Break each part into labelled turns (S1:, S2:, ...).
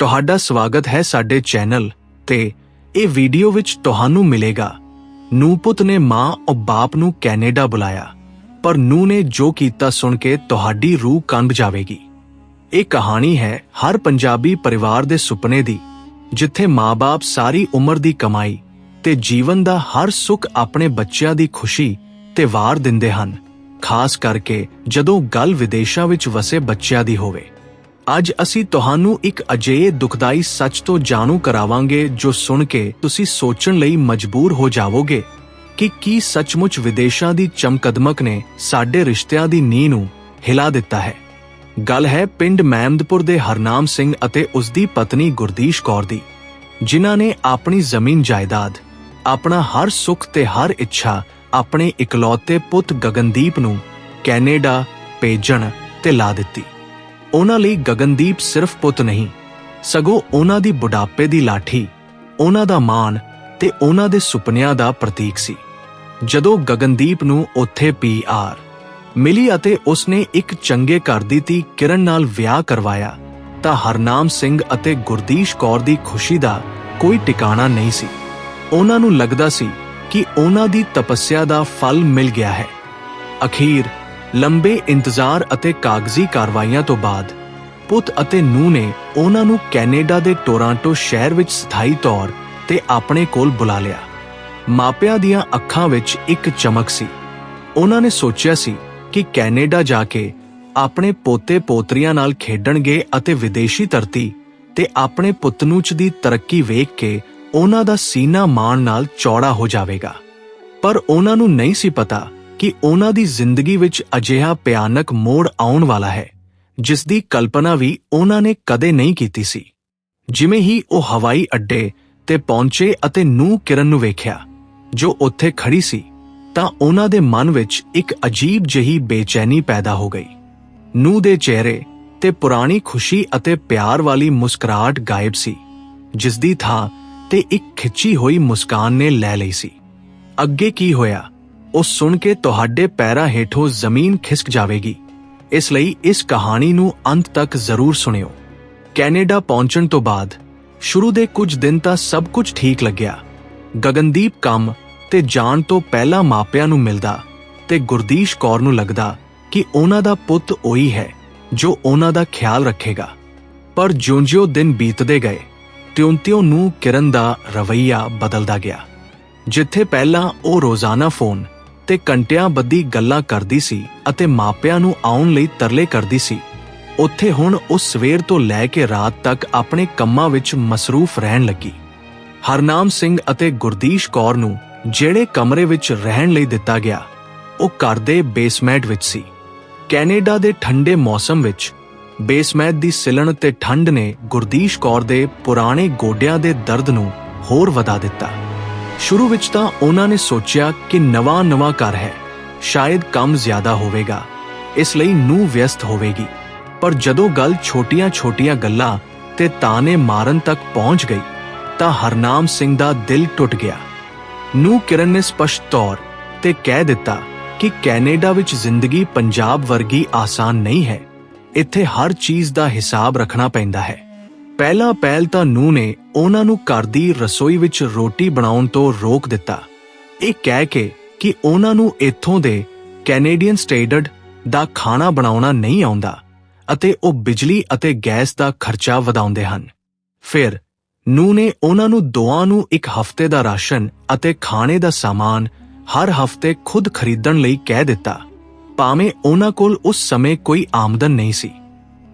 S1: ਤੁਹਾਡਾ ਸਵਾਗਤ ਹੈ ਸਾਡੇ ਚੈਨਲ ਤੇ ਇਹ ਵੀਡੀਓ ਵਿੱਚ ਤੁਹਾਨੂੰ ਮਿਲੇਗਾ। ਨੂਪੁੱਤ ਨੇ ਮਾਂ ਔਰ ਬਾਪ ਨੂੰ ਕੈਨੇਡਾ ਬੁਲਾਇਆ, ਪਰ ਨੂੰ ਨੇ ਜੋ ਕੀਤਾ ਸੁਣ ਕੇ ਤੁਹਾਡੀ ਰੂਹ ਕੰਬ ਜਾਵੇਗੀ। ਇਹ ਕਹਾਣੀ ਹੈ ਹਰ ਪੰਜਾਬੀ ਪਰਿਵਾਰ ਦੇ ਸੁਪਨੇ ਦੀ, ਜਿੱਥੇ ਮਾਂ-ਬਾਪ ਸਾਰੀ ਉਮਰ ਦੀ ਕਮਾਈ ਤੇ ਜੀਵਨ ਦਾ ਹਰ ਸੁੱਖ ਆਪਣੇ ਬੱਚਿਆਂ ਦੀ ਖੁਸ਼ੀ ਤੇ ਵਾਰ ਦਿੰਦੇ ਹਨ, ਖਾਸ ਕਰਕੇ ਜਦੋਂ ਗੱਲ ਵਿਦੇਸ਼ਾਂ ਵਿੱਚ ਵਸੇ ਬੱਚਿਆਂ ਦੀ ਹੋਵੇ। ਅੱਜ ਅਸੀਂ ਤੁਹਾਨੂੰ ਇੱਕ ਅਜਿਹੇ ਦੁਖਦਾਈ ਸੱਚ ਤੋਂ ਜਾਣੂ ਕਰਾਵਾਂਗੇ ਜੋ ਸੁਣ ਕੇ ਤੁਸੀਂ ਸੋਚਣ ਲਈ ਮਜਬੂਰ ਹੋ ਜਾਵੋਗੇ ਕਿ ਕੀ ਸੱਚਮੁੱਚ ਵਿਦੇਸ਼ਾਂ ਦੀ ਚਮਕਦਮਕ ਨੇ ਸਾਡੇ ਰਿਸ਼ਤਿਆਂ ਦੀ ਨੀਂਹ ਨੂੰ ਹਿਲਾ ਦਿੱਤਾ ਹੈ। ਗੱਲ ਹੈ ਪਿੰਡ ਮਹਿਮਦਪੁਰ ਦੇ ਹਰਨਾਮ ਸਿੰਘ ਅਤੇ ਉਸ ਦੀ ਪਤਨੀ ਗੁਰਦੀਸ਼ ਕੌਰ ਦੀ, ਜਿਨ੍ਹਾਂ ਨੇ ਆਪਣੀ ਜ਼ਮੀਨ ਜਾਇਦਾਦ, ਆਪਣਾ ਹਰ ਸੁੱਖ ਤੇ ਹਰ ਇੱਛਾ, ਆਪਣੇ ਇਕਲੌਤੇ ਪੁੱਤ ਗਗਨਦੀਪ ਨੂੰ ਕੈਨੇਡਾ ਭੇਜਣ ਤੇ ਲਾ ਦਿੱਤੀ। ਉਹਨਾਂ ਲਈ ਗਗਨਦੀਪ ਸਿਰਫ ਪੁੱਤ ਨਹੀਂ, ਸਗੋਂ ਉਹਨਾਂ ਦੀ ਬੁਢਾਪੇ ਦੀ ਲਾਠੀ, ਉਹਨਾਂ ਦਾ ਮਾਣ ਤੇ ਉਹਨਾਂ ਦੇ ਸੁਪਨਿਆਂ ਦਾ ਪ੍ਰਤੀਕ ਸੀ। ਜਦੋਂ ਗਗਨਦੀਪ ਨੂੰ ਉੱਥੇ ਪੀਆਰ ਮਿਲੀ ਅਤੇ ਉਸਨੇ ਇੱਕ ਚੰਗੇ ਘਰ ਦੀ ਧੀ ਕਿਰਨ ਨਾਲ ਵਿਆਹ ਕਰਵਾਇਆ, ਤਾਂ ਹਰਨਾਮ ਸਿੰਘ ਅਤੇ ਗੁਰਦੀਸ਼ ਕੌਰ ਦੀ ਖੁਸ਼ੀ ਦਾ ਕੋਈ ਟਿਕਾਣਾ ਨਹੀਂ ਸੀ। ਉਹਨਾਂ ਨੂੰ ਲੱਗਦਾ ਸੀ ਕਿ ਉਹਨਾਂ ਦੀ ਤਪੱਸਿਆ ਦਾ ਫਲ ਮਿਲ ਗਿਆ ਹੈ। ਅਖੀਰ ਲੰਬੇ ਇੰਤਜ਼ਾਰ ਅਤੇ ਕਾਗਜ਼ੀ ਕਾਰਵਾਈਆਂ ਤੋਂ ਬਾਅਦ, ਪੁੱਤ ਅਤੇ ਨੂੰ ਨੇ ਉਹਨਾਂ ਨੂੰ ਕੈਨੇਡਾ ਦੇ ਟੋਰਾਂਟੋ ਸ਼ਹਿਰ ਵਿੱਚ ਸਥਾਈ ਤੌਰ ਤੇ ਆਪਣੇ ਕੋਲ ਬੁਲਾ ਲਿਆ। ਮਾਪਿਆਂ ਦੀਆਂ ਅੱਖਾਂ ਵਿੱਚ ਇੱਕ ਚਮਕ ਸੀ। ਉਹਨਾਂ ਨੇ ਸੋਚਿਆ ਸੀ ਕਿ ਕੈਨੇਡਾ ਜਾ ਕੇ ਆਪਣੇ ਪੋਤੇ ਪੋਤਰੀਆਂ ਨਾਲ ਖੇਡਣਗੇ ਅਤੇ ਵਿਦੇਸ਼ੀ ਧਰਤੀ ਤੇ ਆਪਣੇ ਪੁੱਤਨੂਚ ਦੀ ਤਰੱਕੀ ਵੇਖ ਕੇ ਉਹਨਾਂ ਦਾ ਸੀਨਾ ਮਾਣ ਨਾਲ ਚੌੜਾ ਹੋ ਜਾਵੇਗਾ। ਪਰ ਉਹਨਾਂ ਨੂੰ ਨਹੀਂ ਸੀ ਪਤਾ ਕਿ ਉਹਨਾਂ ਦੀ ਜ਼ਿੰਦਗੀ ਵਿੱਚ ਅਜਿਹਾ ਭਿਆਨਕ ਮੋੜ ਆਉਣ ਵਾਲਾ ਹੈ, ਜਿਸ ਦੀ ਕਲਪਨਾ ਵੀ ਉਹਨਾਂ ਨੇ ਕਦੇ ਨਹੀਂ ਕੀਤੀ ਸੀ। ਜਿਵੇਂ ਹੀ ਉਹ ਹਵਾਈ ਅੱਡੇ ਤੇ ਪਹੁੰਚੇ ਅਤੇ ਨੂੰ ਕਿਰਨ ਨੂੰ ਵੇਖਿਆ, ਜੋ ਉੱਥੇ ਖੜੀ ਸੀ, ਤਾਂ ਉਹਨਾਂ ਦੇ ਮਨ ਵਿੱਚ ਇੱਕ ਅਜੀਬ ਜਿਹੀ ਬੇਚੈਨੀ ਪੈਦਾ ਹੋ ਗਈ। ਨੂੰ ਦੇ ਚਿਹਰੇ ਤੇ ਪੁਰਾਣੀ ਖੁਸ਼ੀ ਅਤੇ ਪਿਆਰ ਵਾਲੀ ਮੁਸਕਰਾਹਟ ਗਾਇਬ ਸੀ, ਜਿਸ ਦੀ ਥਾਂ ਤੇ ਇੱਕ ਖਿੱਚੀ ਹੋਈ ਮੁਸਕਾਨ ਨੇ ਲੈ ਲਈ ਸੀ। ਅੱਗੇ ਕੀ ਹੋਇਆ? ਉਹ ਸੁਣ ਕੇ ਤੁਹਾਡੇ ਪੈਰਾਂ ਹੇਠੋਂ ਜ਼ਮੀਨ ਖਿਸਕ ਜਾਵੇਗੀ। ਇਸ ਲਈ ਇਸ ਕਹਾਣੀ ਨੂੰ ਅੰਤ ਤੱਕ ਜ਼ਰੂਰ ਸੁਣਿਓ। ਕੈਨੇਡਾ ਪਹੁੰਚਣ ਤੋਂ ਬਾਅਦ, ਸ਼ੁਰੂ ਦੇ ਕੁਝ ਦਿਨ ਤਾਂ ਸਭ ਕੁਝ ਠੀਕ ਲੱਗਿਆ। ਗਗਨਦੀਪ ਕੰਮ ਤੇ ਜਾਣ ਤੋਂ ਪਹਿਲਾਂ ਮਾਪਿਆਂ ਨੂੰ ਮਿਲਦਾ ਤੇ ਗੁਰਦੀਸ਼ ਕੌਰ ਨੂੰ ਲੱਗਦਾ ਕਿ ਉਹਨਾਂ ਦਾ ਪੁੱਤ ਉਹੀ ਹੈ, ਜੋ ਉਹਨਾਂ ਦਾ ਖਿਆਲ ਰੱਖੇਗਾ। ਪਰ ਜਿਉਂ-ਜਿਉਂ ਦਿਨ ਬੀਤਦੇ ਗਏ, ਤਿਉਂ-ਤਿਉਂ ਨੂੰ ਕਿਰਨ ਦਾ ਰਵਈਆ ਬਦਲਦਾ ਗਿਆ। ਜਿੱਥੇ ਪਹਿਲਾਂ ਉਹ ਰੋਜ਼ਾਨਾ ਫੋਨ ਤੇ ਕੰਟਿਆਂ ਬੱਧੀ ਗੱਲਾਂ ਕਰਦੀ ਸੀ ਅਤੇ ਮਾਪਿਆਂ ਨੂੰ ਆਉਣ ਲਈ ਤਰਲੇ ਕਰਦੀ ਸੀ। ਉੱਥੇ ਹੁਣ ਉਹ ਸਵੇਰ ਤੋਂ ਲੈ ਕੇ ਰਾਤ ਤੱਕ ਆਪਣੇ ਕੰਮਾਂ ਵਿੱਚ ਮਸਰੂਫ ਰਹਿਣ ਲੱਗੀ। ਹਰਨਾਮ ਸਿੰਘ ਅਤੇ ਗੁਰਦੀਸ਼ ਕੌਰ ਨੂੰ ਜਿਹੜੇ ਕਮਰੇ ਵਿੱਚ ਰਹਿਣ ਲਈ ਦਿੱਤਾ ਗਿਆ, ਉਹ ਘਰ ਦੇ ਬੇਸਮੈਂਟ ਵਿੱਚ ਸੀ। ਕੈਨੇਡਾ ਦੇ ਠੰਡੇ ਮੌਸਮ ਵਿੱਚ ਬੇਸਮੈਂਟ ਦੀ ਸਿਲਣ ਤੇ ਠੰਡ ਨੇ ਗੁਰਦੀਸ਼ ਕੌਰ ਦੇ ਪੁਰਾਣੇ ਗੋਡਿਆਂ ਦੇ ਦਰਦ ਨੂੰ ਹੋਰ ਵਧਾ ਦਿੱਤਾ। ਸ਼ੁਰੂ ਵਿੱਚ ਤਾਂ ਉਹਨਾਂ ਨੇ ਸੋਚਿਆ ਕਿ ਨਵਾਂ-ਨਵਾਂ ਘਰ ਹੈ। ਸ਼ਾਇਦ ਕੰਮ ਜ਼ਿਆਦਾ ਹੋਵੇਗਾ। ਇਸ ਲਈ ਨੂੰ ਵਿਅਸਤ ਹੋਵੇਗੀ। ਪਰ ਜਦੋਂ ਗੱਲ ਛੋਟੀਆਂ-ਛੋਟੀਆਂ ਗੱਲਾਂ ਤੇ ਤਾਨੇ ਮਾਰਨ ਤੱਕ ਪਹੁੰਚ ਗਈ, ਤਾਂ ਹਰਨਾਮ ਸਿੰਘ ਦਾ ਦਿਲ ਟੁੱਟ ਗਿਆ। ਨੂੰ ਕਿਰਨ ਨੇ ਸਪਸ਼ਟ ਤੌਰ ਤੇ ਕਹਿ ਦਿੱਤਾ ਕਿ ਕੈਨੇਡਾ ਵਿੱਚ ਜ਼ਿੰਦਗੀ ਪੰਜਾਬ ਵਰਗੀ ਆਸਾਨ ਨਹੀਂ ਹੈ। ਇੱਥੇ ਹਰ ਚੀਜ਼ ਦਾ ਹਿਸਾਬ ਰੱਖਣਾ ਪੈਂਦਾ ਹੈ। ਪਹਿਲਾ ਪਹਿਲ ਤਾਂ ਨੂੰ ਨੇ ਉਹਨਾਂ ਨੂੰ ਘਰ ਦੀ ਰਸੋਈ ਵਿੱਚ ਰੋਟੀ ਬਣਾਉਣ ਤੋਂ ਰੋਕ ਦਿੱਤਾ। ਇਹ ਕਹਿ ਕੇ ਕਿ ਉਹਨਾਂ ਨੂੰ ਇੱਥੋਂ ਦੇ ਕੈਨੇਡੀਅਨ ਸਟੈਂਡਰਡ ਦਾ ਖਾਣਾ ਬਣਾਉਣਾ ਨਹੀਂ ਆਉਂਦਾ ਅਤੇ ਉਹ ਬਿਜਲੀ ਅਤੇ ਗੈਸ ਦਾ ਖਰਚਾ ਵਧਾਉਂਦੇ ਹਨ। ਫਿਰ ਨੂੰ ਨੇ ਉਹਨਾਂ ਨੂੰ ਦੋਆਂ ਨੂੰ ਇੱਕ ਹਫ਼ਤੇ ਦਾ ਰਾਸ਼ਨ ਅਤੇ ਖਾਣੇ ਦਾ ਸਾਮਾਨ ਹਰ ਹਫ਼ਤੇ ਖੁਦ ਖਰੀਦਣ ਲਈ ਕਹਿ ਦਿੱਤਾ। ਭਾਵੇਂ ਉਹਨਾਂ ਕੋਲ ਉਸ ਸਮੇਂ ਕੋਈ ਆਮਦਨ ਨਹੀਂ ਸੀ।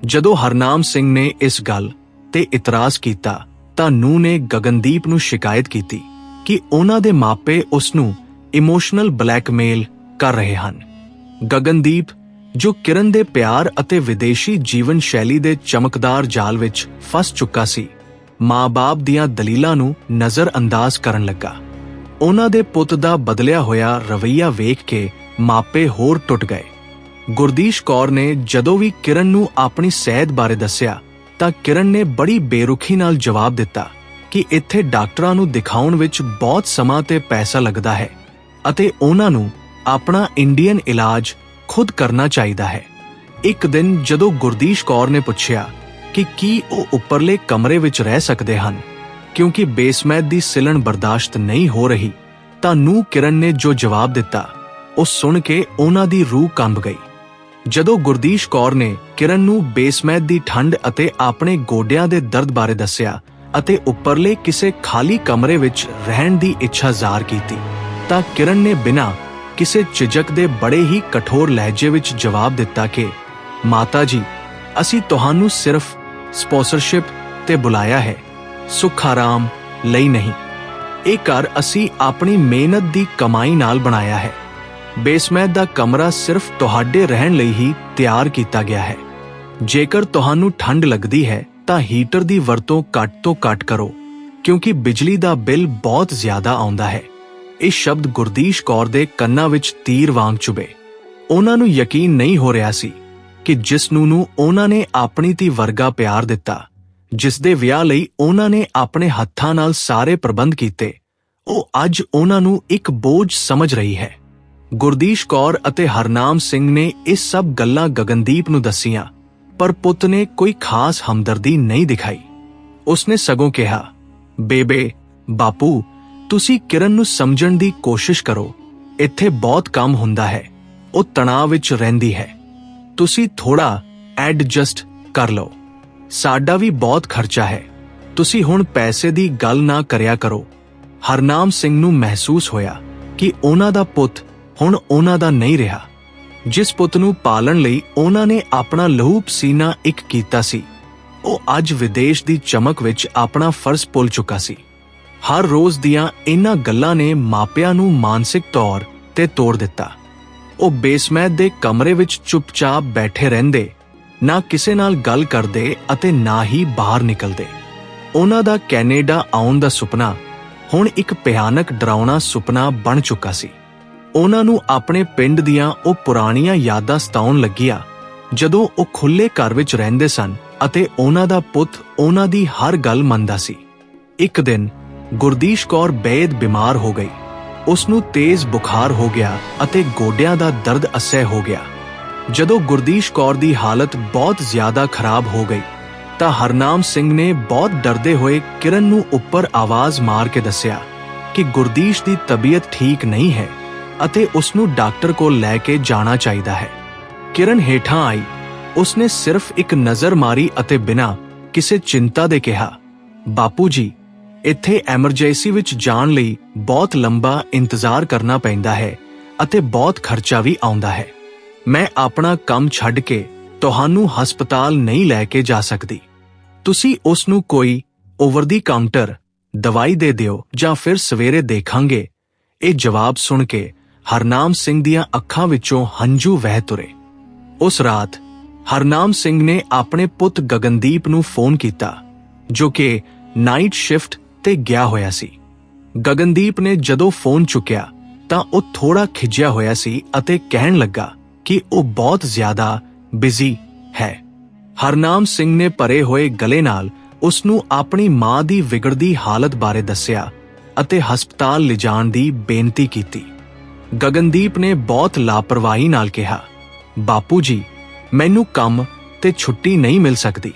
S1: ਜਦੋਂ ਹਰਨਾਮ ਸਿੰਘ ਨੇ ਇਸ ਗੱਲ ਤੇ ਇਤਰਾਜ਼ ਕੀਤਾ ਤਾਂ ਨੂੰ ਨੇ ਗਗਨਦੀਪ ਨੂੰ ਸ਼ਿਕਾਇਤ ਕੀਤੀ ਕਿ ਉਹਨਾਂ ਦੇ ਮਾਪੇ ਉਸ ਨੂੰ ਇਮੋਸ਼ਨਲ ਬਲੈਕਮੇਲ ਕਰ ਰਹੇ ਹਨ। ਗਗਨਦੀਪ, ਜੋ ਕਿਰਨ ਦੇ ਪਿਆਰ ਅਤੇ ਵਿਦੇਸ਼ੀ ਜੀਵਨ ਸ਼ੈਲੀ ਦੇ ਚਮਕਦਾਰ ਜਾਲ ਵਿੱਚ ਫਸ ਚੁੱਕਾ ਸੀ, ਮਾਂ-ਬਾਪ ਦੀਆਂ ਦਲੀਲਾਂ ਨੂੰ ਨਜ਼ਰਅੰਦਾਜ਼ ਕਰਨ ਲੱਗਾ। ਉਹਨਾਂ ਦੇ ਪੁੱਤ ਦਾ ਬਦਲਿਆ ਹੋਇਆ ਰਵਈਆ ਵੇਖ ਕੇ ਮਾਪੇ ਹੋਰ ਟੁੱਟ ਗਏ। ਗੁਰਦੀਸ਼ ਕੌਰ ਨੇ ਜਦੋਂ ਵੀ ਕਿਰਨ ਨੂੰ ਆਪਣੀ ਸਿਹਤ ਬਾਰੇ ਦੱਸਿਆ ਤਾਂ ਕਿਰਨ ਨੇ ਬੜੀ ਬੇਰੁਖੀ ਨਾਲ ਜਵਾਬ ਦਿੱਤਾ ਕਿ ਇੱਥੇ ਡਾਕਟਰਾਂ ਨੂੰ ਦਿਖਾਉਣ ਵਿੱਚ ਬਹੁਤ ਸਮਾਂ ਤੇ ਪੈਸਾ ਲੱਗਦਾ ਹੈ ਅਤੇ ਉਹਨਾਂ ਨੂੰ ਆਪਣਾ ਇੰਡੀਅਨ ਇਲਾਜ ਖੁਦ ਕਰਨਾ ਚਾਹੀਦਾ ਹੈ। ਇੱਕ ਦਿਨ ਜਦੋਂ ਗੁਰਦੀਸ਼ ਕੌਰ ਨੇ ਪੁੱਛਿਆ ਕਿ ਕੀ ਉਹ ਉੱਪਰਲੇ ਕਮਰੇ ਵਿੱਚ ਰਹਿ ਸਕਦੇ ਹਨ, ਕਿਉਂਕਿ ਬੇਸਮੈਂਟ ਦੀ ਸਿਲਣ ਬਰਦਾਸ਼ਤ ਨਹੀਂ ਹੋ ਰਹੀ, ਤਾਂ ਨੂੰ ਕਿਰਨ ਨੇ ਜੋ ਜਵਾਬ ਦਿੱਤਾ, ਉਹ ਸੁਣ ਕੇ ਉਹਨਾਂ ਦੀ ਰੂਹ ਕੰਬ ਗਈ। ਜਦੋਂ ਗੁਰਦੀਸ਼ ਕੌਰ ਨੇ ਕਿਰਨ ਨੂੰ ਬੇਸਮੈਂਟ ਦੀ ਠੰਡ ਅਤੇ ਆਪਣੇ ਗੋਡਿਆਂ ਦੇ ਦਰਦ ਬਾਰੇ ਦੱਸਿਆ ਅਤੇ ਉੱਪਰਲੇ ਕਿਸੇ ਖਾਲੀ ਕਮਰੇ ਵਿੱਚ ਰਹਿਣ ਦੀ ਇੱਛਾ ਜ਼ਾਹਰ ਕੀਤੀ, ਤਾਂ ਕਿਰਨ ਨੇ ਬਿਨਾਂ ਕਿਸੇ ਝਿਜਕ ਦੇ ਬੜੇ ਹੀ ਕਠੋਰ ਲਹਿਜੇ ਵਿੱਚ ਜਵਾਬ ਦਿੱਤਾ ਕਿ, ਮਾਤਾ ਜੀ, ਅਸੀਂ ਤੁਹਾਨੂੰ ਸਿਰਫ ਸਪਾਂਸਰਸ਼ਿਪ ਤੇ ਬੁਲਾਇਆ ਹੈ ਸੁੱਖ ਆਰਾਮ ਲਈ ਨਹੀਂ। ਇਹ ਘਰ ਅਸੀਂ ਆਪਣੀ ਮਿਹਨਤ ਦੀ ਕਮਾਈ ਨਾਲ ਬਣਾਇਆ ਹੈ। ਬੇਸਮੈਂਟ ਦਾ ਕਮਰਾ ਸਿਰਫ ਤੁਹਾਡੇ ਰਹਿਣ ਲਈ ਹੀ ਤਿਆਰ ਕੀਤਾ ਗਿਆ ਹੈ। ਜੇਕਰ ਤੁਹਾਨੂੰ ਠੰਡ ਲੱਗਦੀ ਹੈ, ਤਾਂ ਹੀਟਰ ਦੀ ਵਰਤੋਂ ਘੱਟ ਤੋਂ ਘੱਟ ਕਰੋ, ਕਿਉਂਕਿ ਬਿਜਲੀ ਦਾ ਬਿੱਲ ਬਹੁਤ ਜ਼ਿਆਦਾ ਆਉਂਦਾ ਹੈ। ਇਹ ਸ਼ਬਦ ਗੁਰਦੀਸ਼ ਕੌਰ ਦੇ ਕੰਨਾਂ ਵਿੱਚ ਤੀਰ ਵਾਂਗ ਚੁਭੇ। ਉਹਨਾਂ ਨੂੰ ਯਕੀਨ ਨਹੀਂ ਹੋ ਰਿਹਾ ਸੀ ਕਿ ਜਿਸ ਨੂੰ ਨੂੰ ਉਹਨਾਂ ਨੇ ਆਪਣੀ ਧੀ ਵਰਗਾ ਪਿਆਰ ਦਿੱਤਾ, ਜਿਸ ਦੇ ਵਿਆਹ ਲਈ ਉਹਨਾਂ ਨੇ ਆਪਣੇ ਹੱਥਾਂ ਨਾਲ ਸਾਰੇ ਪ੍ਰਬੰਧ ਕੀਤੇ, ਉਹ ਅੱਜ ਉਹਨਾਂ ਨੂੰ ਇੱਕ ਬੋਝ ਸਮਝ ਰਹੀ ਹੈ। ਗੁਰਦੀਸ਼ ਕੌਰ ਅਤੇ ਹਰਨਾਮ ਸਿੰਘ ਨੇ ਇਹ ਸਭ ਗੱਲਾਂ ਗਗਨਦੀਪ ਨੂੰ ਦੱਸੀਆਂ, ਪਰ ਪੁੱਤ ਨੇ ਕੋਈ ਖਾਸ ਹਮਦਰਦੀ ਨਹੀਂ ਦਿਖਾਈ। ਉਸਨੇ ਸਗੋਂ ਕਿਹਾ, ਬੇਬੇ, ਬਾਪੂ, ਤੁਸੀਂ ਕਿਰਨ ਨੂੰ ਸਮਝਣ ਦੀ ਕੋਸ਼ਿਸ਼ ਕਰੋ। ਇੱਥੇ ਬਹੁਤ ਕੰਮ ਹੁੰਦਾ ਹੈ, ਉਹ ਤਣਾਅ ਵਿੱਚ ਰਹਿੰਦੀ ਹੈ। ਤੁਸੀਂ ਥੋੜਾ ਐਡਜਸਟ ਕਰ ਲਓ। ਸਾਡਾ ਵੀ ਬਹੁਤ ਖਰਚਾ ਹੈ। ਤੁਸੀਂ ਹੁਣ ਪੈਸੇ ਦੀ ਗੱਲ ਨਾ ਕਰਿਆ ਕਰੋ। ਹਰਨਾਮ ਸਿੰਘ ਨੂੰ ਮਹਿਸੂਸ ਹੋਇਆ ਕਿ ਉਹਨਾਂ ਦਾ ਪੁੱਤ ਹੁਣ ਉਹਨਾਂ ਦਾ ਨਹੀਂ ਰਿਹਾ। ਜਿਸ ਪੁੱਤ ਨੂੰ ਪਾਲਣ ਲਈ ਉਹਨਾਂ ਨੇ ਆਪਣਾ ਲਹੂ ਪਸੀਨਾ ਇੱਕ ਕੀਤਾ ਸੀ। ਉਹ ਅੱਜ ਵਿਦੇਸ਼ ਦੀ ਚਮਕ ਵਿੱਚ ਆਪਣਾ ਫਰਜ਼ ਭੁੱਲ ਚੁੱਕਾ ਸੀ। ਹਰ ਰੋਜ਼ ਦੀਆਂ ਇਹਨਾਂ ਗੱਲਾਂ ਨੇ ਮਾਪਿਆਂ ਨੂੰ ਮਾਨਸਿਕ ਤੌਰ ਤੇ ਤੋੜ ਦਿੱਤਾ। ਉਹ ਬੇਸਮੈਂਟ ਦੇ ਕਮਰੇ ਵਿੱਚ ਚੁੱਪਚਾਪ ਬੈਠੇ ਰਹਿੰਦੇ, ਨਾ ਕਿਸੇ ਨਾਲ ਗੱਲ ਕਰਦੇ ਅਤੇ ਨਾ ਹੀ ਬਾਹਰ ਨਿਕਲਦੇ। ਉਹਨਾਂ ਦਾ ਕੈਨੇਡਾ ਆਉਣ ਦਾ ਸੁਪਨਾ ਹੁਣ ਇੱਕ ਭਿਆਨਕ ਡਰਾਉਣਾ ਸੁਪਨਾ ਬਣ ਚੁੱਕਾ ਸੀ। ਉਹਨਾਂ ਨੂੰ ਆਪਣੇ ਪਿੰਡ ਦੀਆਂ ਉਹ ਪੁਰਾਣੀਆਂ ਯਾਦਾਂ ਸਤਾਉਣ ਲੱਗੀਆਂ, ਜਦੋਂ ਉਹ ਖੁੱਲੇ ਘਰ ਵਿੱਚ ਰਹਿੰਦੇ ਸਨ ਅਤੇ ਉਹਨਾਂ ਦਾ ਪੁੱਤ ਉਹਨਾਂ ਦੀ ਹਰ ਗੱਲ ਮੰਨਦਾ ਸੀ। ਇੱਕ ਦਿਨ ਗੁਰਦੀਸ਼ ਕੌਰ ਬੇਦ ਬਿਮਾਰ ਹੋ ਗਈ। ਉਸ ਨੂੰ ਤੇਜ਼ ਬੁਖਾਰ ਹੋ ਗਿਆ ਅਤੇ ਗੋਡਿਆਂ ਦਾ ਦਰਦ ਅਸਹਿ ਹੋ ਗਿਆ। ਜਦੋਂ ਗੁਰਦੀਸ਼ ਕੌਰ ਦੀ ਹਾਲਤ ਬਹੁਤ ਜ਼ਿਆਦਾ ਖਰਾਬ ਹੋ ਗਈ, ਤਾਂ ਹਰਨਾਮ ਸਿੰਘ ਨੇ ਬਹੁਤ ਡਰਦੇ ਹੋਏ ਕਿਰਨ ਨੂੰ ਉੱਪਰ ਆਵਾਜ਼ ਮਾਰ ਕੇ ਦੱਸਿਆ ਕਿ ਗੁਰਦੀਸ਼ ਦੀ ਤਬੀਅਤ ਠੀਕ ਨਹੀਂ ਹੈ। ਅਤੇ ਉਸ ਨੂੰ ਡਾਕਟਰ ਕੋਲ ਲੈ ਕੇ ਜਾਣਾ ਚਾਹੀਦਾ ਹੈ। ਕਿਰਨ ਹੇਠਾਂ ਆਈ। ਉਸਨੇ ਸਿਰਫ ਇੱਕ ਨਜ਼ਰ ਮਾਰੀ ਅਤੇ ਬਿਨਾਂ ਕਿਸੇ ਚਿੰਤਾ ਦੇ ਕਿਹਾ, ਬਾਪੂ ਜੀ, ਇੱਥੇ ਐਮਰਜੈਂਸੀ ਵਿੱਚ ਜਾਣ ਲਈ ਬਹੁਤ ਲੰਬਾ ਇੰਤਜ਼ਾਰ ਕਰਨਾ ਪੈਂਦਾ ਹੈ ਅਤੇ ਬਹੁਤ ਖਰਚਾ ਵੀ ਆਉਂਦਾ ਹੈ। ਮੈਂ ਆਪਣਾ ਕੰਮ ਛੱਡ ਕੇ ਤੁਹਾਨੂੰ ਹਸਪਤਾਲ ਨਹੀਂ ਲੈ ਕੇ ਜਾ ਸਕਦੀ। ਤੁਸੀਂ ਉਸ ਨੂੰ ਕੋਈ ਓਵਰ ਦੀ ਕਾਊਂਟਰ ਦਵਾਈ ਦੇ ਦਿਓ ਜਾਂ ਫਿਰ ਸਵੇਰੇ ਦੇਖਾਂਗੇ। ਇਹ ਜਵਾਬ ਸੁਣ ਕੇ ਹਰਨਾਮ ਸਿੰਘ ਦੀਆਂ ਅੱਖਾਂ ਵਿੱਚੋਂ ਹੰਝੂ ਵਹਿ ਤੁਰੇ। ਉਸ ਰਾਤ ਹਰਨਾਮ ਸਿੰਘ ਨੇ ਆਪਣੇ ਪੁੱਤ ਗਗਨਦੀਪ ਨੂੰ ਫੋਨ ਕੀਤਾ, ਜੋ ਕਿ ਨਾਈਟ ਸ਼ਿਫਟ ਤੇ ਗਿਆ ਹੋਇਆ ਸੀ। ਗਗਨਦੀਪ ਨੇ ਜਦੋਂ ਫੋਨ ਚੁੱਕਿਆ, ਤਾਂ ਉਹ ਥੋੜਾ ਖਿਜਿਆ ਹੋਇਆ ਸੀ ਅਤੇ ਕਹਿਣ ਲੱਗਾ ਕਿ ਉਹ ਬਹੁਤ ਜ਼ਿਆਦਾ ਬਿਜ਼ੀ ਹੈ। ਹਰਨਾਮ ਸਿੰਘ ਨੇ ਭਰੇ ਹੋਏ ਗਲੇ ਨਾਲ ਉਸ ਨੂੰ ਆਪਣੀ ਮਾਂ ਦੀ ਵਿਗੜਦੀ ਹਾਲਤ ਬਾਰੇ ਦੱਸਿਆ ਅਤੇ ਹਸਪਤਾਲ ਲਿਜਾਣ ਦੀ ਬੇਨਤੀ ਕੀਤੀ। ਗਗਨਦੀਪ ਨੇ ਬਹੁਤ ਲਾਪਰਵਾਹੀ ਨਾਲ ਕਿਹਾ, ਬਾਪੂ ਜੀ, ਮੈਨੂੰ ਕੰਮ ਤੇ ਛੁੱਟੀ ਨਹੀਂ ਮਿਲ ਸਕਦੀ।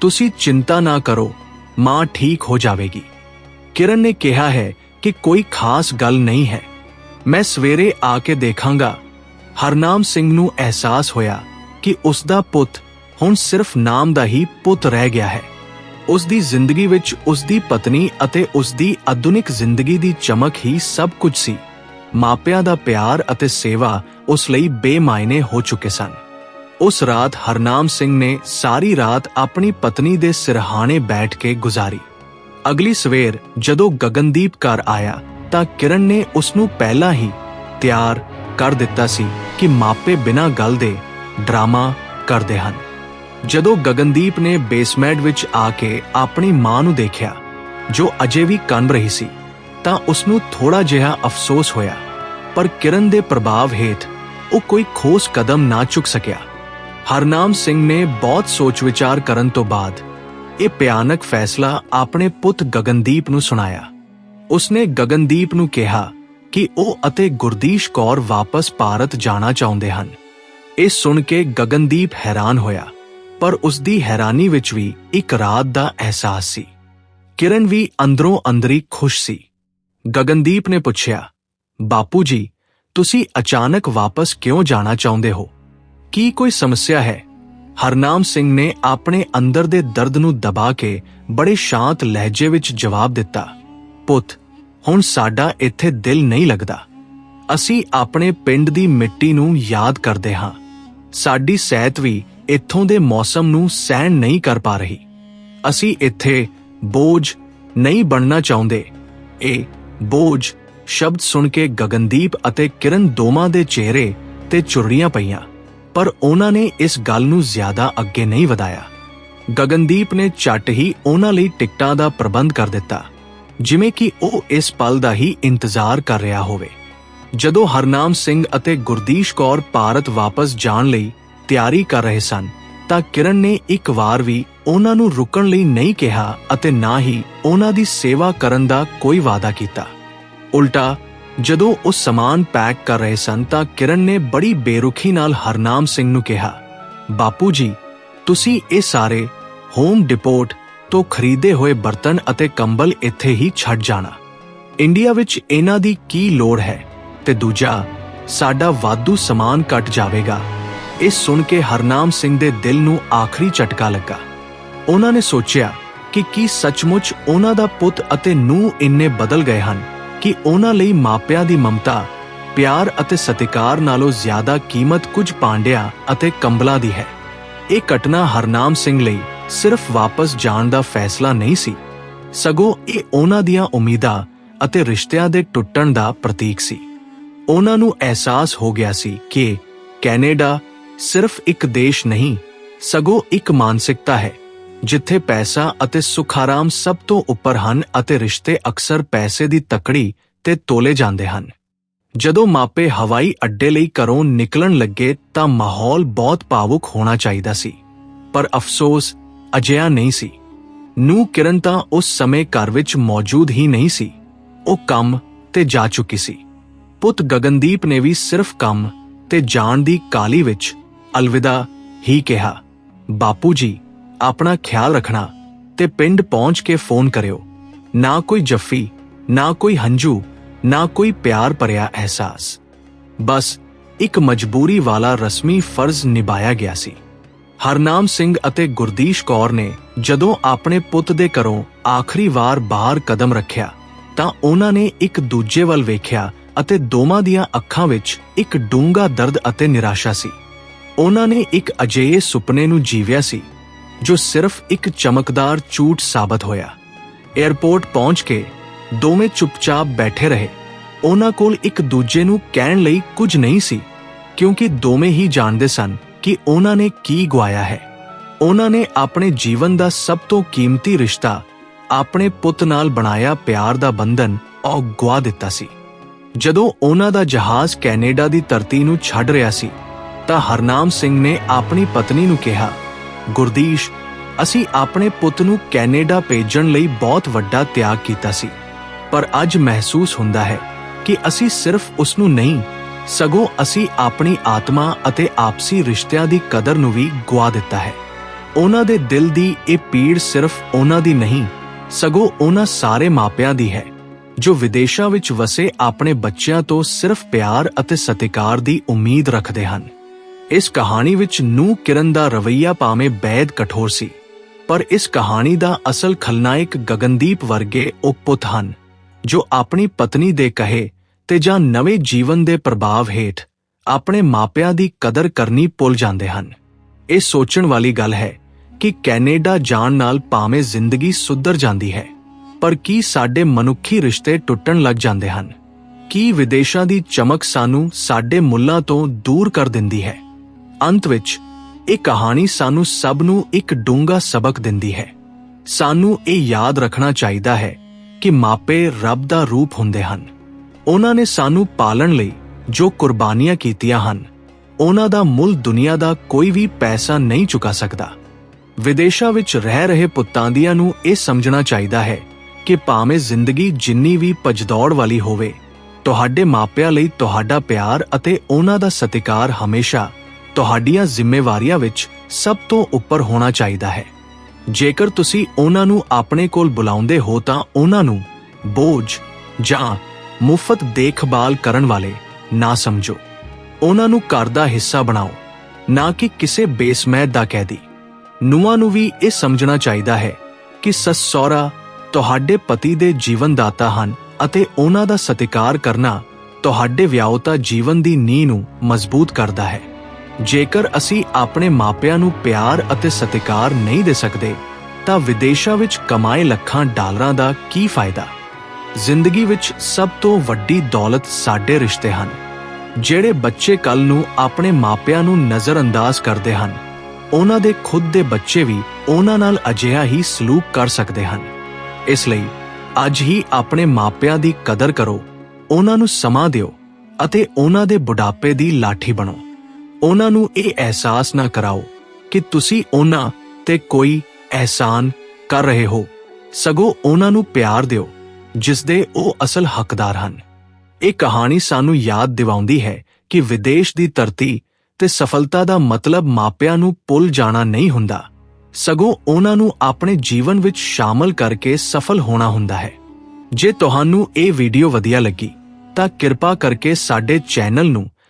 S1: ਤੁਸੀਂ ਚਿੰਤਾ ਨਾ ਕਰੋ, ਮਾਂ ਠੀਕ ਹੋ ਜਾਵੇਗੀ। ਕਿਰਨ ਨੇ ਕਿਹਾ ਹੈ ਕਿ ਕੋਈ ਖਾਸ ਗੱਲ ਨਹੀਂ ਹੈ। ਮੈਂ ਸਵੇਰੇ ਆ ਕੇ ਦੇਖਾਂਗਾ। ਹਰਨਾਮ ਸਿੰਘ ਨੂੰ ਅਹਿਸਾਸ ਹੋਇਆ ਕਿ ਉਸ ਦਾ ਪੁੱਤ ਹੁਣ ਸਿਰਫ ਨਾਮ ਦਾ ਹੀ ਪੁੱਤ ਰਹਿ ਗਿਆ ਹੈ। ਉਸ ਦੀ ਜ਼ਿੰਦਗੀ ਵਿੱਚ ਉਸ ਦੀ ਪਤਨੀ ਅਤੇ ਉਸ ਦੀ ਆਧੁਨਿਕ ਜ਼ਿੰਦਗੀ ਦੀ ਚਮਕ ਹੀ ਸਭ ਕੁਝ ਸੀ। ਮਾਪਿਆਂ ਦਾ ਪਿਆਰ ਅਤੇ ਸੇਵਾ ਉਸ ਲਈ ਬੇਮਾਇਨੇ ਹੋ ਚੁੱਕੇ ਸਨ। ਉਸ ਰਾਤ ਹਰਨਾਮ ਸਿੰਘ ਨੇ ਸਾਰੀ ਰਾਤ ਆਪਣੀ ਪਤਨੀ ਦੇ ਸਿਰਹਾਣੇ ਬੈਠ ਕੇ ਗੁਜ਼ਾਰੀ। ਅਗਲੀ ਸਵੇਰ ਜਦੋਂ ਗਗਨਦੀਪ ਘਰ ਆਇਆ ਤਾਂ ਕਿਰਨ ਨੇ ਉਸ ਨੂੰ ਪਹਿਲਾਂ ਹੀ ਤਿਆਰ ਕਰ ਦਿੱਤਾ ਸੀ ਕਿ ਮਾਪੇ ਬਿਨਾਂ ਗੱਲ ਦੇ ਡਰਾਮਾ ਕਰਦੇ ਹਨ। ਜਦੋਂ ਗਗਨਦੀਪ ਨੇ ਬੇਸਮੈਂਟ ਵਿੱਚ ਆ ਕੇ ਆਪਣੀ ਮਾਂ ਨੂੰ ਦੇਖਿਆ, ਜੋ ਅਜੇ ਵੀ ਕੰਬ ਰਹੀ ਸੀ, ਤਾਂ ਉਸ ਨੂੰ ਥੋੜਾ ਜਿਹਾ ਅਫਸੋਸ ਹੋਇਆ। ਪਰ ਕਿਰਨ ਦੇ ਪ੍ਰਭਾਵ ਹੇਠ ਉਹ ਕੋਈ ਖੋਸ ਕਦਮ ਨਾ ਚੁੱਕ ਸਕਿਆ। ਹਰਨਾਮ ਸਿੰਘ ਨੇ ਬਹੁਤ ਸੋਚ ਵਿਚਾਰ ਕਰਨ ਤੋਂ ਬਾਅਦ ਇਹ ਭਿਆਨਕ ਫੈਸਲਾ ਆਪਣੇ ਪੁੱਤ ਗਗਨਦੀਪ ਨੂੰ ਸੁਣਾਇਆ। ਉਸਨੇ ਗਗਨਦੀਪ ਨੂੰ ਕਿਹਾ ਕਿ ਉਹ ਅਤੇ ਗੁਰਦੀਸ਼ ਕੌਰ ਵਾਪਸ ਭਾਰਤ ਜਾਣਾ ਚਾਹੁੰਦੇ ਹਨ। ਇਹ ਸੁਣ ਕੇ ਗਗਨਦੀਪ ਹੈਰਾਨ ਹੋਇਆ, ਪਰ ਉਸ ਦੀ ਹੈਰਾਨੀ ਵਿੱਚ ਵੀ ਇੱਕ ਰਾਤ ਦਾ ਅਹਿਸਾਸ ਸੀ। ਕਿਰਨ ਵੀ ਅੰਦਰੋਂ ਅੰਦਰੀ ਖੁਸ਼ ਸੀ। ਗਗਨਦੀਪ ਨੇ ਪੁੱਛਿਆ ਬਾਪੂ ਜੀ, ਤੁਸੀਂ ਅਚਾਨਕ ਵਾਪਸ ਕਿਉਂ ਜਾਣਾ ਚਾਹੁੰਦੇ ਹੋ? ਕੀ ਕੋਈ ਸਮੱਸਿਆ ਹੈ? ਹਰਨਾਮ ਸਿੰਘ ਨੇ ਆਪਣੇ ਅੰਦਰ ਦੇ ਦਰਦ ਨੂੰ ਦਬਾ ਕੇ ਬੜੇ ਸ਼ਾਂਤ ਲਹਿਜੇ ਵਿੱਚ ਜਵਾਬ ਦਿੱਤਾ, ਪੁੱਤ, ਹੁਣ ਸਾਡਾ ਇੱਥੇ ਦਿਲ ਨਹੀਂ ਲੱਗਦਾ। ਅਸੀਂ ਆਪਣੇ ਪਿੰਡ ਦੀ ਮਿੱਟੀ ਨੂੰ ਯਾਦ ਕਰਦੇ ਹਾਂ। ਸਾਡੀ ਸਿਹਤ ਵੀ ਇੱਥੋਂ ਦੇ ਮੌਸਮ ਨੂੰ ਸਹਿਣ ਨਹੀਂ ਕਰ ਪਾ ਰਹੀ। ਅਸੀਂ ਇੱਥੇ ਬੋਝ ਨਹੀਂ ਬਣਨਾ ਚਾਹੁੰਦੇ। ਇਹ ਬੋਝ ਸ਼ਬਦ ਸੁਣ ਕੇ ਗਗਨਦੀਪ ਅਤੇ ਕਿਰਨ ਦੋਵਾਂ ਦੇ ਚਿਹਰੇ ਤੇ ਚੁਰੜੀਆਂ ਪਈਆਂ, ਪਰ ਉਹਨਾਂ ਨੇ ਇਸ ਗੱਲ ਨੂੰ ਜ਼ਿਆਦਾ ਅੱਗੇ ਨਹੀਂ ਵਧਾਇਆ। ਗਗਨਦੀਪ ਨੇ ਝੱਟ ਹੀ ਉਹਨਾਂ ਲਈ ਟਿਕਟਾਂ ਦਾ ਪ੍ਰਬੰਧ ਕਰ ਦਿੱਤਾ, ਜਿਵੇਂ ਕਿ ਉਹ ਇਸ ਪਲ ਦਾ ਹੀ ਇੰਤਜ਼ਾਰ ਕਰ ਰਿਹਾ ਹੋਵੇ। ਜਦੋਂ ਹਰਨਾਮ ਸਿੰਘ ਅਤੇ ਗੁਰਦੀਸ਼ ਕੌਰ ਭਾਰਤ ਵਾਪਸ ਜਾਣ ਲਈ ਤਿਆਰੀ ਕਰ ਰਹੇ ਸਨ, ਤਾਂ ਕਿਰਨ ਨੇ ਇੱਕ ਵਾਰ ਵੀ ਉਹਨਾਂ ਨੂੰ ਰੁਕਣ ਲਈ ਨਹੀਂ ਕਿਹਾ ਅਤੇ ਨਾ ਹੀ ਉਹਨਾਂ ਦੀ ਸੇਵਾ ਕਰਨ ਦਾ ਕੋਈ ਵਾਅਦਾ ਕੀਤਾ। ਉਲਟਾ, ਜਦੋਂ ਉਹ ਸਮਾਨ ਪੈਕ ਕਰ ਰਹੇ ਸਨ ਤਾਂ ਕਿਰਨ ਨੇ ਬੜੀ ਬੇਰੁਖੀ ਨਾਲ ਹਰਨਾਮ ਸਿੰਘ ਨੂੰ ਕਿਹਾ, ਬਾਪੂ ਜੀ, ਤੁਸੀਂ ਇਹ ਸਾਰੇ ਹੋਮ ਡਿਪੋਟ ਤੋਂ ਖਰੀਦੇ ਹੋਏ ਬਰਤਨ ਅਤੇ ਕੰਬਲ ਇੱਥੇ ਹੀ ਛੱਡ ਜਾਣਾ। ਇੰਡੀਆ ਵਿੱਚ ਇਹਨਾਂ ਦੀ ਕੀ ਲੋੜ ਹੈ? ਤੇ ਦੂਜਾ, ਸਾਡਾ ਵਾਧੂ ਸਮਾਨ ਕੱਟ ਜਾਵੇਗਾ। ਇਹ ਸੁਣ ਕੇ ਹਰਨਾਮ ਸਿੰਘ ਦੇ ਦਿਲ ਨੂੰ ਆਖਰੀ ਝਟਕਾ ਲੱਗਾ। ਉਹਨਾਂ ਨੇ ਸੋਚਿਆ ਕਿ ਕੀ ਸੱਚਮੁੱਚ ਉਹਨਾਂ ਦਾ ਪੁੱਤ ਅਤੇ ਨੂੰਹ ਇੰਨੇ ਬਦਲ ਗਏ ਹਨ। ਕਿ ਉਹਨਾਂ ਲਈ ਮਾਪਿਆਂ ਦੀ ਮਮਤਾ, ਪਿਆਰ ਅਤੇ ਸਤਿਕਾਰ ਨਾਲੋਂ ਜ਼ਿਆਦਾ ਕੀਮਤ ਕੁਝ ਪਾਂਡਿਆਂ ਅਤੇ ਕੰਬਲਾਂ ਦੀ ਹੈ। ਇਹ ਘਟਨਾ ਹਰਨਾਮ ਸਿੰਘ ਲਈ ਸਿਰਫ ਵਾਪਸ ਜਾਣ ਦਾ ਫੈਸਲਾ ਨਹੀਂ ਸੀ। ਸਗੋਂ ਇਹ ਉਹਨਾਂ ਦੀਆਂ ਉਮੀਦਾਂ ਅਤੇ ਰਿਸ਼ਤਿਆਂ ਦੇ ਟੁੱਟਣ ਦਾ ਪ੍ਰਤੀਕ ਸੀ। ਉਹਨਾਂ ਨੂੰ ਅਹਿਸਾਸ ਹੋ ਗਿਆ ਸੀ ਕਿ ਕੈਨੇਡਾ ਸਿਰਫ ਇੱਕ ਦੇਸ਼ ਨਹੀਂ, ਸਗੋਂ ਇੱਕ ਮਾਨਸਿਕਤਾ ਹੈ। ਜਿੱਥੇ ਪੈਸਾ ਅਤੇ ਸੁਖ ਆਰਾਮ ਸਭ ਤੋਂ ਉੱਪਰ ਹਨ ਅਤੇ ਰਿਸ਼ਤੇ ਅਕਸਰ ਪੈਸੇ ਦੀ ਤਕੜੀ ਤੇ ਤੋਲੇ ਜਾਂਦੇ ਹਨ। ਜਦੋਂ ਮਾਪੇ ਹਵਾਈ ਅੱਡੇ ਲਈ ਘਰੋਂ ਨਿਕਲਣ ਲੱਗੇ ਤਾਂ ਮਾਹੌਲ ਬਹੁਤ ਭਾਵੁਕ ਹੋਣਾ ਚਾਹੀਦਾ ਸੀ। ਪਰ ਅਫਸੋਸ ਅਜਿਹਾ ਨਹੀਂ ਸੀ। ਨੂੰ ਕਿਰਨ ਤਾਂ ਉਸ ਸਮੇਂ ਘਰ ਵਿੱਚ ਮੌਜੂਦ ਹੀ ਨਹੀਂ ਸੀ। ਉਹ ਕੰਮ ਤੇ ਜਾ ਚੁੱਕੀ ਸੀ। ਪੁੱਤ ਗਗਨਦੀਪ ਨੇ ਵੀ ਸਿਰਫ ਕੰਮ ਤੇ ਜਾਣ ਦੀ ਕਾਲੀ ਵਿੱਚ ਅਲਵਿਦਾ ਹੀ ਕਿਹਾ, ਬਾਪੂ ਜੀ ਆਪਣਾ ਖਿਆਲ ਰੱਖਣਾ ਤੇ ਪਿੰਡ ਪਹੁੰਚ ਕੇ ਫੋਨ ਕਰਿਓ। ਨਾ ਕੋਈ ਜੱਫੀ, ਨਾ ਕੋਈ ਹੰਝੂ, ਨਾ ਕੋਈ ਪਿਆਰ ਭਰਿਆ ਅਹਿਸਾਸ। ਬਸ ਇੱਕ ਮਜਬੂਰੀ ਵਾਲਾ ਰਸਮੀ ਫਰਜ਼ ਨਿਭਾਇਆ ਗਿਆ ਸੀ। ਹਰਨਾਮ ਸਿੰਘ ਅਤੇ ਗੁਰਦੀਸ਼ ਕੌਰ ਨੇ ਜਦੋਂ ਆਪਣੇ ਪੁੱਤ ਦੇ ਘਰੋਂ ਆਖਰੀ ਵਾਰ ਬਾਹਰ ਕਦਮ ਰੱਖਿਆ, ਤਾਂ ਉਹਨਾਂ ਨੇ ਇੱਕ ਦੂਜੇ ਵੱਲ ਵੇਖਿਆ ਅਤੇ ਦੋਵਾਂ ਦੀਆਂ ਅੱਖਾਂ ਵਿੱਚ ਇੱਕ ਡੂੰਘਾ ਦਰਦ ਅਤੇ ਨਿਰਾਸ਼ਾ ਸੀ। ਉਹਨਾਂ ਨੇ ਇੱਕ ਅਜਿਹੇ ਸੁਪਨੇ ਨੂੰ ਜੀਵਿਆ ਸੀ ਜੋ ਸਿਰਫ ਇੱਕ ਚਮਕਦਾਰ ਝੂਠ ਸਾਬਤ ਹੋਇਆ। 에ਅਰਪੋਰਟ ਪਹੁੰਚ ਕੇ ਦੋਵੇਂ ਚੁੱਪਚਾਪ ਬੈਠੇ ਰਹੇ। ਉਹਨਾਂ ਕੋਲ ਇੱਕ ਦੂਜੇ ਨੂੰ ਕਹਿਣ ਲਈ ਕੁਝ ਨਹੀਂ ਸੀ, ਕਿਉਂਕਿ ਦੋਵੇਂ ਹੀ ਜਾਣਦੇ ਸਨ ਕਿ ਉਹਨਾਂ ਨੇ ਕੀ ਗਵਾਇਆ ਹੈ। ਉਹਨਾਂ ਨੇ ਆਪਣੇ ਜੀਵਨ ਦਾ ਸਭ ਤੋਂ ਕੀਮਤੀ ਰਿਸ਼ਤਾ ਆਪਣੇ ਪੁੱਤ ਨਾਲ ਬਣਾਇਆ ਪਿਆਰ ਦਾ ਬੰਧਨ ਉਹ ਗਵਾ ਦਿੱਤਾ ਸੀ। ਜਦੋਂ ਉਹਨਾਂ ਦਾ ਜਹਾਜ਼ ਕੈਨੇਡਾ ਦੀ ਧਰਤੀ ਨੂੰ ਛੱਡ ਰਿਹਾ ਸੀ, ਤਾਂ ਹਰਨਾਮ ਸਿੰਘ ਨੇ ਆਪਣੀ ਪਤਨੀ ਨੂੰ ਕਿਹਾ ਗੁਰਦੀਸ਼, ਅਸੀਂ ਆਪਣੇ ਪੁੱਤ ਨੂੰ ਕੈਨੇਡਾ ਭੇਜਣ ਲਈ ਬਹੁਤ ਵੱਡਾ ਤਿਆਗ ਕੀਤਾ ਸੀ, ਪਰ ਅੱਜ ਮਹਿਸੂਸ ਹੁੰਦਾ ਹੈ ਕਿ ਅਸੀਂ ਸਿਰਫ ਉਸ ਨੂੰ ਨਹੀਂ, ਸਗੋਂ ਅਸੀਂ ਆਪਣੀ ਆਤਮਾ ਅਤੇ ਆਪਸੀ ਰਿਸ਼ਤਿਆਂ ਦੀ ਕਦਰ ਨੂੰ ਵੀ ਗਵਾ ਦਿੱਤਾ ਹੈ। ਉਹਨਾਂ ਦੇ ਦਿਲ ਦੀ ਇਹ ਪੀੜ ਸਿਰਫ ਉਹਨਾਂ ਦੀ ਨਹੀਂ, ਸਗੋਂ ਉਹਨਾਂ ਸਾਰੇ ਮਾਪਿਆਂ ਦੀ ਹੈ, ਜੋ ਵਿਦੇਸ਼ਾਂ ਵਿੱਚ ਵਸੇ ਆਪਣੇ ਬੱਚਿਆਂ ਤੋਂ ਸਿਰਫ ਪਿਆਰ ਅਤੇ ਸਤਿਕਾਰ ਦੀ ਉਮੀਦ ਰੱਖਦੇ ਹਨ। ਇਸ ਕਹਾਣੀ ਵਿੱਚ ਨੂੰ ਕਿਰਨ ਦਾ ਰਵਈਆ ਭਾਵੇਂ ਬੈਦ ਕਠੋਰ ਸੀ, ਪਰ ਇਸ ਕਹਾਣੀ ਦਾ ਅਸਲ ਖਲਨਾਇਕ ਗਗਨਦੀਪ ਵਰਗੇ ਉਹ ਪੁੱਤ ਹਨ, ਜੋ ਆਪਣੀ ਪਤਨੀ ਦੇ ਕਹੇ ਤੇ ਜਾਂ ਨਵੇਂ ਜੀਵਨ ਦੇ ਪ੍ਰਭਾਵ ਹੇਠ ਆਪਣੇ ਮਾਪਿਆਂ ਦੀ ਕਦਰ ਕਰਨੀ ਭੁੱਲ ਜਾਂਦੇ ਹਨ। ਇਹ ਸੋਚਣ ਵਾਲੀ ਗੱਲ ਹੈ ਕਿ ਕੈਨੇਡਾ ਜਾਣ ਨਾਲ ਭਾਵੇਂ ਜ਼ਿੰਦਗੀ ਸੁਧਰ ਜਾਂਦੀ ਹੈ, ਪਰ ਕੀ ਸਾਡੇ ਮਨੁੱਖੀ ਰਿਸ਼ਤੇ ਟੁੱਟਣ ਲੱਗ ਜਾਂਦੇ ਹਨ? ਕੀ ਵਿਦੇਸ਼ਾਂ ਦੀ ਚਮਕ ਸਾਨੂੰ ਸਾਡੇ ਮੁੱਲਾਂ ਤੋਂ ਦੂਰ ਕਰ ਦਿੰਦੀ ਹੈ? ਅੰਤ ਵਿੱਚ, ਇਹ ਕਹਾਣੀ ਸਾਨੂੰ ਸਭ ਨੂੰ ਇੱਕ ਡੂੰਘਾ ਸਬਕ ਦਿੰਦੀ ਹੈ। ਸਾਨੂੰ ਇਹ ਯਾਦ ਰੱਖਣਾ ਚਾਹੀਦਾ ਹੈ ਕਿ ਮਾਪੇ ਰੱਬ ਦਾ ਰੂਪ ਹੁੰਦੇ ਹਨ। ਉਹਨਾਂ ਨੇ ਸਾਨੂੰ ਪਾਲਣ ਲਈ ਜੋ ਕੁਰਬਾਨੀਆਂ ਕੀਤੀਆਂ ਹਨ, ਉਹਨਾਂ ਦਾ ਮੁੱਲ ਦੁਨੀਆ ਦਾ ਕੋਈ ਵੀ ਪੈਸਾ ਨਹੀਂ ਚੁਕਾ ਸਕਦਾ। ਵਿਦੇਸ਼ਾਂ ਵਿੱਚ ਰਹਿ ਰਹੇ ਪੁੱਤਾਂ ਦੀਆਂ ਨੂੰ ਇਹ ਸਮਝਣਾ ਚਾਹੀਦਾ ਹੈ ਕਿ ਭਾਵੇਂ ਜ਼ਿੰਦਗੀ ਜਿੰਨੀ ਵੀ ਭਜਦੌੜ ਵਾਲੀ ਹੋਵੇ, ਤੁਹਾਡੇ ਮਾਪਿਆਂ ਲਈ ਤੁਹਾਡਾ ਪਿਆਰ ਅਤੇ ਉਹਨਾਂ ਦਾ ਸਤਿਕਾਰ ਹਮੇਸ਼ਾ ਤੁਹਾਡੀਆਂ ਜ਼ਿੰਮੇਵਾਰੀਆਂ ਵਿੱਚ ਸਭ ਤੋਂ ਉੱਪਰ ਹੋਣਾ ਚਾਹੀਦਾ ਹੈ। ਜੇਕਰ ਤੁਸੀਂ ਉਹਨਾਂ ਨੂੰ ਆਪਣੇ ਕੋਲ ਬੁਲਾਉਂਦੇ ਹੋ ਤਾਂ ਉਹਨਾਂ ਨੂੰ ਬੋਝ ਜਾਂ ਮੁਫਤ ਦੇਖਭਾਲ ਕਰਨ ਵਾਲੇ ਨਾ ਸਮਝੋ। ਉਹਨਾਂ ਨੂੰ ਘਰ ਦਾ ਹਿੱਸਾ ਬਣਾਓ, ਨਾ ਕਿ ਕਿਸੇ ਬੇਸਮੈਤ ਦਾ ਕੈਦੀ। ਨੂੰਹਾਂ ਨੂੰ ਵੀ ਇਹ ਸਮਝਣਾ ਚਾਹੀਦਾ ਹੈ ਕਿ ਸੱਸ ਸਹੁਰਾ ਤੁਹਾਡੇ ਪਤੀ ਦੇ ਜੀਵਨ ਦਾਤਾ ਹਨ ਅਤੇ ਉਹਨਾਂ ਦਾ ਸਤਿਕਾਰ ਕਰਨਾ ਤੁਹਾਡੇ ਵਿਆਹੁਤਾ ਜੀਵਨ ਦੀ ਨੀਂਹ ਨੂੰ ਮਜ਼ਬੂਤ ਕਰਦਾ ਹੈ। ਜੇਕਰ ਅਸੀਂ ਆਪਣੇ ਮਾਪਿਆਂ ਨੂੰ ਪਿਆਰ ਅਤੇ ਸਤਿਕਾਰ ਨਹੀਂ ਦੇ ਸਕਦੇ, ਤਾਂ ਵਿਦੇਸ਼ਾਂ ਵਿੱਚ ਕਮਾਏ ਲੱਖਾਂ ਡਾਲਰਾਂ ਦਾ ਕੀ ਫਾਇਦਾ? ਜ਼ਿੰਦਗੀ ਵਿੱਚ ਸਭ ਤੋਂ ਵੱਡੀ ਦੌਲਤ ਸਾਡੇ ਰਿਸ਼ਤੇ ਹਨ, ਜਿਹੜੇ ਬੱਚੇ ਕੱਲ ਨੂੰ ਆਪਣੇ ਮਾਪਿਆਂ ਨੂੰ ਨਜ਼ਰਅੰਦਾਜ਼ ਕਰਦੇ ਹਨ। ਉਹਨਾਂ ਦੇ ਖੁਦ ਦੇ ਬੱਚੇ ਵੀ ਉਹਨਾਂ ਨਾਲ ਅਜਿਹਾ ਹੀ ਸਲੂਕ ਕਰ ਸਕਦੇ ਹਨ। ਇਸ ਲਈ ਅੱਜ ਹੀ ਆਪਣੇ ਮਾਪਿਆਂ ਦੀ ਕਦਰ ਕਰੋ, ਉਹਨਾਂ ਨੂੰ ਸਮਾਂ ਦਿਓ ਅਤੇ ਉਹਨਾਂ ਦੇ ਬੁਢਾਪੇ ਦੀ ਲਾਠੀ ਬਣੋ। ਉਹਨਾਂ ਨੂੰ ਇਹ ਅਹਿਸਾਸ ਨਾ ਕਰਾਓ ਕਿ ਤੁਸੀਂ ਉਹਨਾਂ ਤੇ ਕੋਈ ਅਹਿਸਾਨ ਕਰ ਰਹੇ ਹੋ। ਸਗੋਂ ਉਹਨਾਂ ਨੂੰ ਪਿਆਰ ਦਿਓ, ਜਿਸ ਦੇ ਉਹ ਅਸਲ ਹੱਕਦਾਰ ਹਨ। ਇਹ ਕਹਾਣੀ ਸਾਨੂੰ ਯਾਦ ਦਿਵਾਉਂਦੀ ਹੈ ਕਿ ਵਿਦੇਸ਼ ਦੀ ਧਰਤੀ ਤੇ ਸਫਲਤਾ ਦਾ ਮਤਲਬ ਮਾਪਿਆਂ ਨੂੰ ਭੁੱਲ ਜਾਣਾ ਨਹੀਂ ਹੁੰਦਾ। ਸਗੋਂ ਉਹਨਾਂ ਨੂੰ ਆਪਣੇ ਜੀਵਨ ਵਿੱਚ ਸ਼ਾਮਲ ਕਰਕੇ ਸਫਲ ਹੋਣਾ ਹੁੰਦਾ ਹੈ। ਜੇ ਤੁਹਾਨੂੰ ਇਹ ਵੀਡੀਓ ਵਧੀਆ ਲੱਗੀ, ਤਾਂ ਕਿਰਪਾ ਕਰਕੇ ਸਾਡੇ ਚੈਨਲ ਨੂੰ